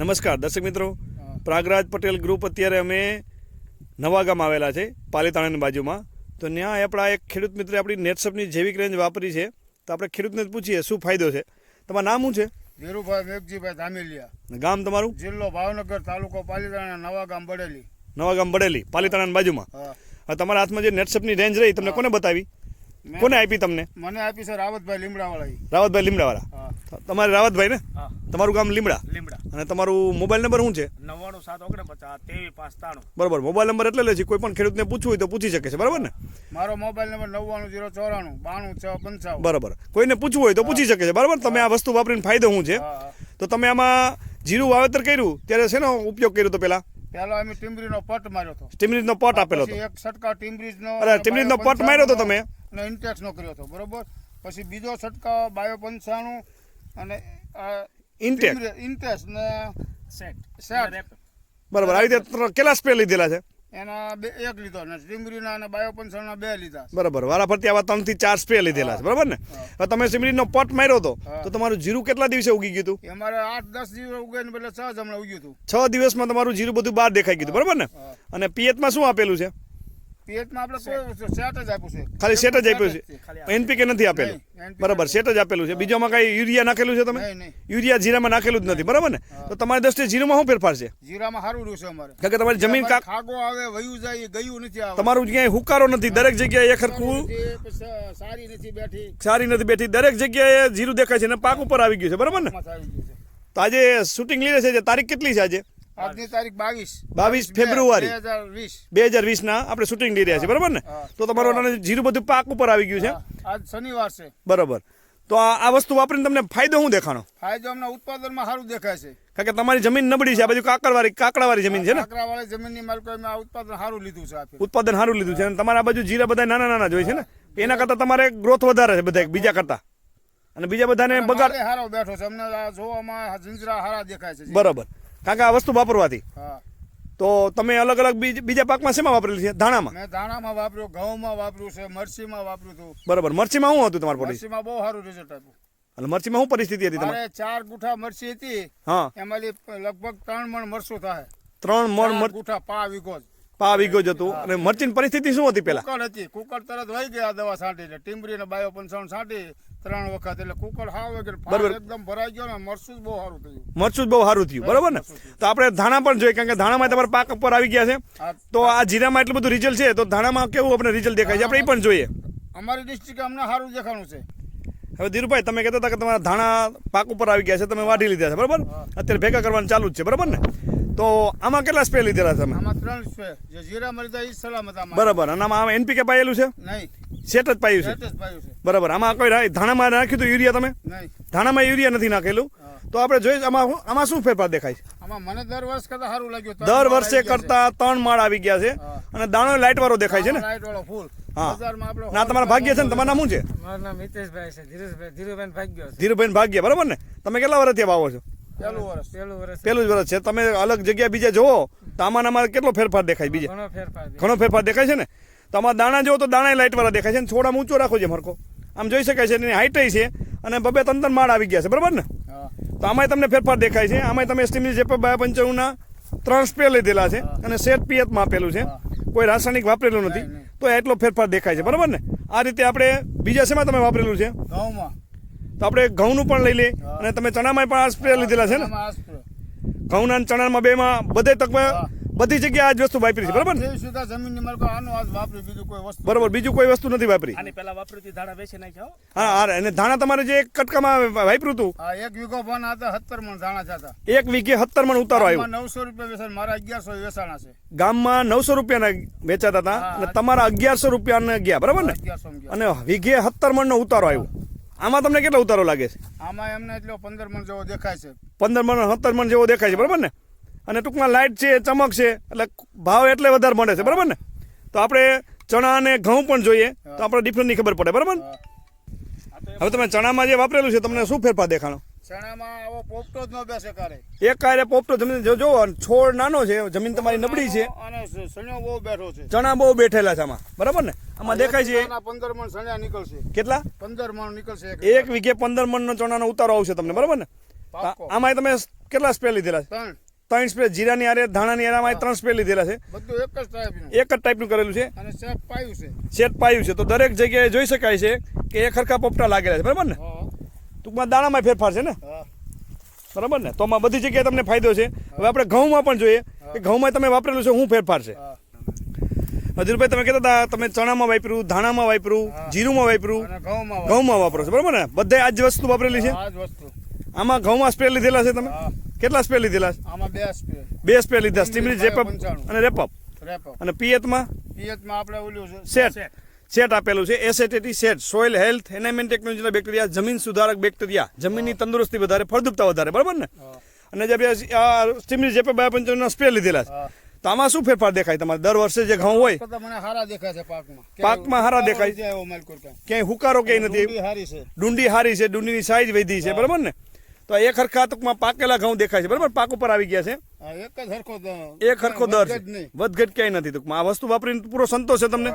નમસ્કાર દર્શક મિત્રો. પ્રાગરાજ પટેલ ગ્રુપ અત્યારે અમે નવા ગામ આવેલા છે પાલીતાણાની બાજુમાં. તો ત્યાં આપણા એક ખેડૂત મિત્રે આપણી નેટસપની જૈવિક રેન્જ વાપરી છે. તો આપણે ખેડૂતને પૂછીએ શું ફાયદો છે? તમારું નામ શું છે? ધીરુભાઈ મેઘજીભાઈ ધામેલિયા. ગામ તમારું? જિલ્લો ભાવનગર તાલુકો પાલીતાણા નવા ગામ બડેલી નવા ગામ બડેલી પાલીતાણાની બાજુમાં. તમારા હાથમાં જે નેટસપની રેન્જ રહી તમને કોને બતાવી? કોને આપી તમને? મને આપી સર રાવતભાઈ લીમડાવાળા. રાવતભાઈ લીમડાવાળા? તમારે રાવતભાઈ ને? તમારું ગામ લીમડા? લીમડા. અને તમારું મોબાઈલ નંબર શું છે? નવ્વાણું સાત ઓગણપચાસ ત્રેવીસ પાંચ બરોબર મોબાઈલ નંબર એટલે લે છે. કોઈ પણ ખેડૂતને પૂછવું હોય તો પૂછી શકે છે. બરાબર ને? મારો મોબાઈલ નંબર નવ્વાણું જીરો ચોરાણું બાણું છ પંચાવન. બરાબર. કોઈને પૂછવું હોય તો પૂછી શકે છે. બરાબર? તમે આ વસ્તુ વાપરીને ફાયદો શું છે? તો તમે આમાં જીરું વાવેતર કર્યું ત્યારે શેનો ઉપયોગ કર્યો તો પેલા પેલા અમે ટીમરીનો પટ માર્યો હતો. ટીમરીનો પટ આપેલો હતો. એક છટકા ટીમરીનો અરે, ટીમરીનો પટ માર્યો હતો તમે? અને ઇન્ટેક્સનો કર્યો હતો બરોબર? પછી બીજો છટકા બાયો પંચાણું અને ઇન્ટેક્સ ઇન્ટેક્સ ને સેટ સેટ. બરાબર આવી રીતે કેટલા સ્પ્રે લીધેલા છે? એના બે એક લીધો ને સિમરીના અને બાયોપન્સરના બે લીધા બરાબર. વારાફરતી આવા ત્રણથી ચાર સ્પ્રે લીધેલા છે. બરાબર ને? હવે તમે સિમરીનો પટ માર્યો હતો તો તમારું જીરું કેટલા દિવસે ઉગી ગયું હતું? અમારે આઠ દસ દિવસ ઉગે ને એટલે છ જ હમણાં ઉગ્યું હતું. છ દિવસમાં તમારું જીરું બધું બહાર દેખાઈ ગયું બરાબર ને? અને પીએચમાં શું આપેલું છે? પેટમાં આપણે સેટ જ આપ્યું છે. ખાલી સેટ જ આપ્યું છે. એનપીકે નથી આપેલું. બરાબર સેટ જ આપેલું છે. બીજામાં કઈ યુરિયા નાખેલું છે તમે? યુરિયા જીરામાં નાખેલું જ નથી બરાબર ને? તો તમારી દ્રષ્ટિએ જીરુમાં શું ફેરફાર છે? જીરામાં સારું રહ્યું છે અમારે. કારણ કે તમારી જમીન ખાગો આવે વયું જાય ગયું નથી તમારું ક્યાંય હુકારો નથી દરેક જગ્યાએ એક હરખું સારી નથી બેઠી. સારી નથી બેઠી દરેક જગ્યાએ જીરું દેખાય છે અને પાક ઉપર આવી ગયું છે બરાબર ને? તો આજે શૂટિંગ લીધે છે જે તારીખ કેટલી છે આજે? આજની તારીખ બાવીસ. 22 ફેબ્રુઆરી. બે હજાર વીસ ના આપણે શૂટિંગ લઈ રહ્યા છે બરાબર ને? તો તમારું જીરું બધું પાક ઉપર આવી ગયું છે. આજ શનિવાર છે. બરાબર. તો આ વસ્તુ વાપરીને તમને ફાયદો શું દેખાણો? ફાયદો અમને ઉત્પાદનમાં સારું દેખાય છે. કારણ કે તમારી જમીન નબળી છે આ બાજુ કાકડવાળી કાકડાવાળી જમીન છે ને? કાકડાવાળી જમીનની માલિકો આ ઉત્પાદન સારું લીધું છે ઉત્પાદન સારું લીધું છે અને તમારા બાજુ જીરા બધા નાના નાના જ હોય છે ને? એના કરતાં તમારે ગ્રોથ વધારે છે બધા બીજા કરતાં. અને બીજા બધાને બગાડ સારો બેઠો છે. અમને જોવામાં જિંજરા સારા દેખાય છે બરાબર. કારણ કે આ વસ્તુ વાપરવાથી. તો તમે અલગ અલગ બીજ- પાકમાં શેમાં વાપરેલી છે? ધાણામાં? મેં ધાણામાં વાપર્યું ઘઉંમાં વાપર્યું છે મરચીમાં વાપર્યું હતું. બરાબર. મરચીમાં શું હતું તમારું મરચીમાં બહુ સારું રિઝલ્ટ હતું એટલે મરચીમાં શું પરિસ્થિતિ હતી તમારે? ચાર ગુઠા મરચી હતી હા. એમાંથી લગભગ ત્રણ મણ મરસું થાય. ત્રણ મણ ગુઠા પા વીઘો પા વીઘો જ હતું. અને મરચીની પરિસ્થિતિ શું હતી પેલા કુકર હતી. કુકર તરત વહી ગયા દવા છાંટીને ટીમરી ને બાયો પંચાવન છાંટી. ત્રણ વખત એટલે કુકર હાવ વગર બરાબર. એકદમ ભરાઈ ગયો ને મરચું બહુ સારું થયું. મરચું બહુ સારું થયું બરાબર. ને? તો આપણે ધાણા પણ જોઈએ કારણ કે ધાણામાં તમારા પાક ઉપર આવી ગયા છે. તો આ જીરામાં એટલું બધું રિઝલ્ટ છે તો ધાણામાં કેવું આપણે રિઝલ્ટ દેખાય છે? આપણે એ પણ જોઈએ. અમારી ડિસ્ટ્રિક્ટ અમને સારું દેખાણું છે. હવે ધીરુભાઈ તમે કહેતા હતા કે તમારા ધાણા પાક ઉપર આવી ગયા છે તમે વાઢી લીધા છે બરાબર? અત્યારે ભેગા કરવાનું ચાલુ જ છે બરાબર ને? તો આમાં કેટલા સ્પ્રે લીધેલા છે તમે? આમાં ત્રણ સ્પ્રે જે જીરા મરી જાય એ સલામત આમાં. બરાબર. અને આમાં એનપીકે પાયેલું છે? નહીં. સેટ જ પાયું છે. બરાબર. આમાં કોઈ ધાણામાં નાખ્યું હતું યુરિયા તમે? ધાણામાં યુરિયા નથી નાખેલું? તો આપણે જોઈએ આમાં આમાં શું ફેરફાર દેખાય છે? મને દર વર્ષ કરતા સારું લાગ્યું. દર વર્ષે કરતા ત્રણ માળ આવી ગયા છે. અને દાણો લાઇટ વાળો દેખાય છે ને? લાઇટ વાળો ફૂલ. ના તમારા ભાગ્ય છે ને? તમારું નામ શું છે? મારું નામ હિતેશભાઈ છે. ધીરુભાઈ ધીરુભાઈ ભાગ્ય ધીરુભાઈ ભાગ્ય બરાબર ને? તમે કેટલા વર્ષથી વાવો છો? પહેલું વર્ષ. પેલું વર્ષ. પેલું જ વર્ષ છે. તમે અલગ જગ્યા બીજે જોવો તો આમાં ને કેટલો ફેરફાર દેખાય બીજે? ઘણો ફેરફાર ઘણો ફેરફાર દેખાય છે ને? તો આમાં દાણા જોવો તો દાણા લાઇટ વાળા દેખાય છે અને થોડા ઊંચો રાખો છે મરકો. આમ જોઈ શકાય છે એની હાઈટ છે અને બબે ત્રણ ત્રણ માળ આવી ગયા છે બરાબર ને? તો આમાંય તમને ફેરફાર દેખાય છે. આમાંય તમે સ્ટીમની જે બાય પંચાણુંના ત્રણ સ્પ્રે લીધેલા છે અને સેટ પીએફ આપેલું છે. કોઈ રાસાયણિક વાપરેલું નથી. તો એટલો ફેરફાર દેખાય છે બરાબર ને? આ રીતે આપણે બીજા શેમાં તમે વાપરેલું છે? તો આપણે ઘઉંનું પણ લઈ લઈએ અને તમે ચણામાં પણ આ સ્પ્રે લીધેલા છે ને. ઘઉંના ચણામાં બેમાં બધે તક બધી જગ્યાએ આ જ વસ્તુ વાપરી છે બરાબર ને? જમીનની માલિકો આનું આજ વાપરી બીજું કોઈ વસ્તુ બરાબર બીજું કોઈ વસ્તુ નથી વાપરી. આની પેલા વાપરતી ધાણા વેચી નાખ્યા હા. હા અને ધાણા તમારે જે એક કટકામાં વાપર્યું હતું? હા એક વીઘો પણ હતા સત્તર મણ ધાણા હતા. એક વીઘે સત્તર મણ ઉતારો આવ્યો. આમાં નવસો રૂપિયા વેચાણ મારા અગિયારસો વેચાણા છે. ગામમાં નવસો રૂપિયાના વેચાતા હતા અને તમારા અગિયારસો રૂપિયાના ગયા બરાબર ને? અને વીઘે સત્તર મણનો ઉતારો આવ્યો. આમાં તમને કેટલો ઉતારો લાગે છે? આમાં એમને એટલો પંદર મણ જેવો દેખાય છે. પંદર મણ સત્તર મણ જેવો દેખાય છે બરાબર ને? અને ટૂંકમાં લાઇટ છે ચમક છે એટલે ભાવ એટલે વધારે મળે છે. બરાબર ને? તો આપણે ચણા અને ઘઉં પણ જોઈએ. તો આપણે ડિફરન્ટની ખબર પડે. બરાબર હવે તમે ચણામાં જે વાપરેલું છે તમને શું ફેરફાર દેખાણો? ચણામાં આવો પોપટો જ ન બેસે કારે એક કારે પોપટો જમીન જો જો છોડ નાનો છે જમીન તમારી નબળી છે. અને સણ્યો બહુ બેઠો છે. ચણા બહુ બેઠેલા છે આમાં. બરાબર ને? આમાં દેખાય છે. આના પંદર મણ સણિયા નીકળશે. કેટલા? પંદર મણ નીકળશે એક વીઘે પંદર મણનો ચણાનો ઉતારો આવશે તમને. બરાબર ને. આમાં તમે કેટલા સ્પ્રે લીધેલા છે? ત્રણ. ત્રણ સ્પ્રે જીરાની આરે ધાણાની આરામાં ત્રણ સ્પ્રે લીધેલા છે. બધું એક જ ટાઈપનું એક જ ટાઈપનું કરેલું છે. અને સેટ પાયું છે. સેટ પાયું છે. તો દરેક જગ્યાએ જોઈ શકાય છે કે એક હરખા પોપટા લાગેલા છે. બરાબર ને? ટૂંકમાં દાણામાં ફેરફાર છે ને? બરાબર ને? તો આમાં બધી જગ્યાએ તમને ફાયદો છે. હવે આપણે ઘઉંમાં પણ જોઈએ કે ઘઉંમાં તમે વાપરેલું છે શું ફેરફાર છે? હા. તમે કહેતા હતા તમે ચણામાં વાપર્યું ધાણામાં વાપર્યું જીરુંમાં વાપર્યું. ઘઉંમાં વાપરો છો. બરાબર ને? બધે આ જ વસ્તુ વાપરેલી છે? આમાં ઘઉંમાં સ્પ્રે લીધેલા છે તમે? હા. કેટલા સ્પ્રે લીધેલા? આમાં બે સ્પ્રે બે સ્પ્રે લીધા. સ્ટીમરી જેપઅપ અને રેપઅપ રેપો અને પિયતમાં? પિયતમાં આપણે ઓલું સેટ. સેટ. આપેલું છે. SATT set. Soil health enhancement ટેકનોલોજીના બેક્ટેરિયા જમીન સુધારક બેક્ટેરિયા. જમીનની તંદુરસ્તી વધારે ફળદ્રુપતા વધારે. બરાબર ને? અને જે બે સ્ટીમરી જેપઅપ પંચોના સ્પ્રે લીધેલા છે. તો આમાં શું ફેરફાર દેખાય તમારે? દર વર્ષે જે ઘઉં હોય કરતાં હારા દેખાય છે પાકમાં. હારા દેખાય. ક્યાંય હુકારો ક્યાંય નથી. ડુંડી હારી છે. ડુંડીની સાઈઝ વધી છે. બરાબર ને? તો એક હરખા ટૂંકમાં પાકેલા ઘઉં દેખાય છે. બરાબર? પાક ઉપર આવી ગયા છે. એક જ હરખો એક હરખો દર વધઘટ ક્યાંય નથી ટૂંકમાં. આ વસ્તુ વાપરીને પૂરો સંતોષ છે તમને?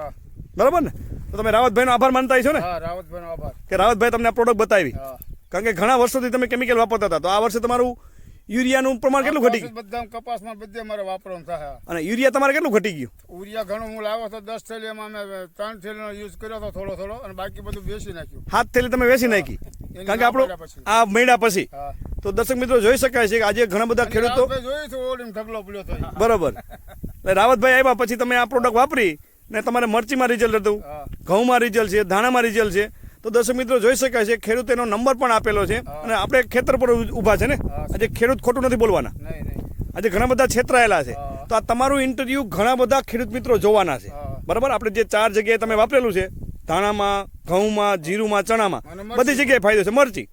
બરાબર ને? તો તમે રાવતભાઈનો આભાર માનતા છો ને? રાવતભાઈનો આભાર. કે રાવતભાઈ તમને આ પ્રોડક્ટ બતાવી. કારણ કે ઘણા વર્ષોથી તમે કેમિકલ વાપરતા હતા. તો આ વર્ષે તમારું યુરિયાનું પ્રમાણ કેટલું ઘટી ગયું બધા કપાસમાં બધે અમારે વાપરવાનું થાય. અને યુરિયા તમારે કેટલું ઘટી ગયું? યુરિયા ઘણું હું લાવ્યો હતો દસ થેલીમાં અમે ત્રણ થેલીનો યુઝ કર્યો હતો થોડો થોડો અને બાકી બધું વેચી નાખ્યું. હાથ થેલી તમે વેચી નાખી. કારણ કે આપણો આ મહિના પછી. તો દર્શક મિત્રો જોઈ શકાય છે કે આજે ઘણા બધા ખેડૂતો જોયું છે ઓલીમ ઢગલો પડ્યો હતો બરોબર. એટલે રાવતભાઈ આવ્યા પછી તમે આ પ્રોડક્ટ વાપરી ને તમારે મરચીમાં રિઝલ્ટ હતું. ઘઉંમાં રિઝલ્ટ છે ધાણામાં રિઝલ્ટ છે. તો દર્શક મિત્રો જોઈ શકાય છે ખેડૂત એનો નંબર પણ આપેલો છે અને આપણે ખેતર પર ઊભા છે ને? આજે ખેડૂત ખોટું નથી બોલવાના. આજે ઘણા બધા છેતરાયેલા છે. તો આ તમારું ઇન્ટરવ્યુ ઘણા બધા ખેડૂત મિત્રો જોવાના છે. બરાબર? આપણે જે ચાર જગ્યાએ તમે વાપરેલું છે ધાણામાં ઘઉંમાં જીરુમાં ચણામાં બધી જગ્યાએ ફાયદો છે. મરચી.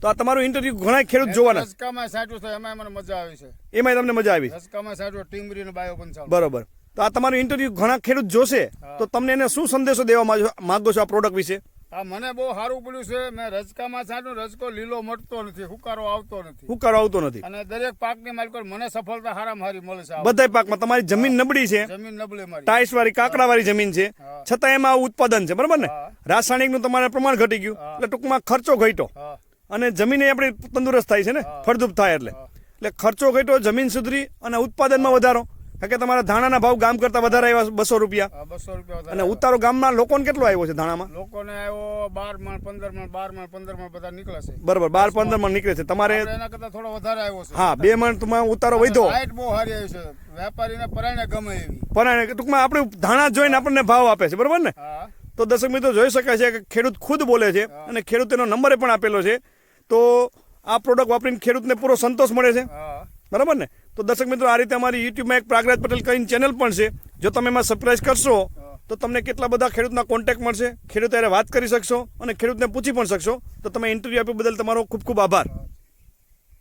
તો આ તમારું ઇન્ટરવ્યુ ઘણા ખેડૂત જોવાના છે. રસકામાં સાચું છે એમાં મને મજા આવી છે. એમાંય તમને મજા આવી રસકામાં સાચું ટીમરી ને બાયો પંચાવન બરોબર. તો આ તમારું ઇન્ટરવ્યુ ઘણા ખેડૂત જોશે. તો તમને એને શું સંદેશો દેવા માંગો છો આ પ્રોડક્ટ વિશે? આ મને બહુ સારું પડ્યું છે. મેં રજકામાં સાચું રજકો લીલો મટતો નથી હુકારો આવતો નથી. હુકારો આવતો નથી. અને દરેક પાકની માલિકો મને સફળતા હારા હારી મળે છે. બધા પાકમાં તમારી જમીન નબળી છે. જમીન નબળી મારી. ટાઈસ વાળી કાકડા વાળી જમીન છે. છતાં એમાં આવું ઉત્પાદન છે બરાબર ને. રાસાયણિકનું તમારે પ્રમાણ ઘટી ગયું એટલે ટૂંકમાં ખર્ચો ઘટ્યો. અને જમીન એ આપણી તંદુરસ્ત થાય છે ને? ફળદ્રુપ થાય એટલે. એટલે ખર્ચો ઘટ્યો જમીન સુધરી અને ઉત્પાદનમાં વધારો. કારણ કે તમારા ધાણાના ભાવ ગામ કરતા વધારે આવ્યા બસો રૂપિયા. બસો રૂપિયા અને ઉતારો ગામમાં લોકોને કેટલો આવ્યો છે ધાણામાં? લોકોને આવ્યો બારમાં પંદર મણ બારમાં પંદર મણ બધા નીકળે છે. બરોબર બાર પંદરમાં નીકળે છે. તમારે એના કરતા થોડો વધારે આવ્યો છે. હા બે મણ તમારો ઉતારો વધ્યો. લાઈટ બહુ સારી આવી છે. વેપારીને પરાયણે ગમે એવી. પણ ટૂંકમાં આપણે ધાણા જોઈને આપણને ભાવ આપે છે બરોબર ને? તો દર્શક મિત્રો જોઈ શકાય છે કે ખેડૂત ખુદ બોલે છે અને ખેડૂત એનો નંબર પણ આપેલો છે. તો આ પ્રોડક્ટ વાપરીને ખેડૂતને પૂરો સંતોષ મળે છે. બરાબર ને? તો દર્શક મિત્રો, આ રીતે અમારી યુટ્યુબમાં એક પ્રાગરાજ પટેલ કરીને ચેનલ પણ છે. જો તમે એમાં સબસ્ક્રાઇબ કરશો, તો તમને કેટલા બધા ખેડૂતના કોન્ટેક્ટ મળશે. ખેડૂત વાત કરી શકશો અને ખેડૂતને પૂછી પણ શકશો. તો તમે ઇન્ટરવ્યૂ આપી બદલ તમારો ખૂબ ખૂબ આભાર.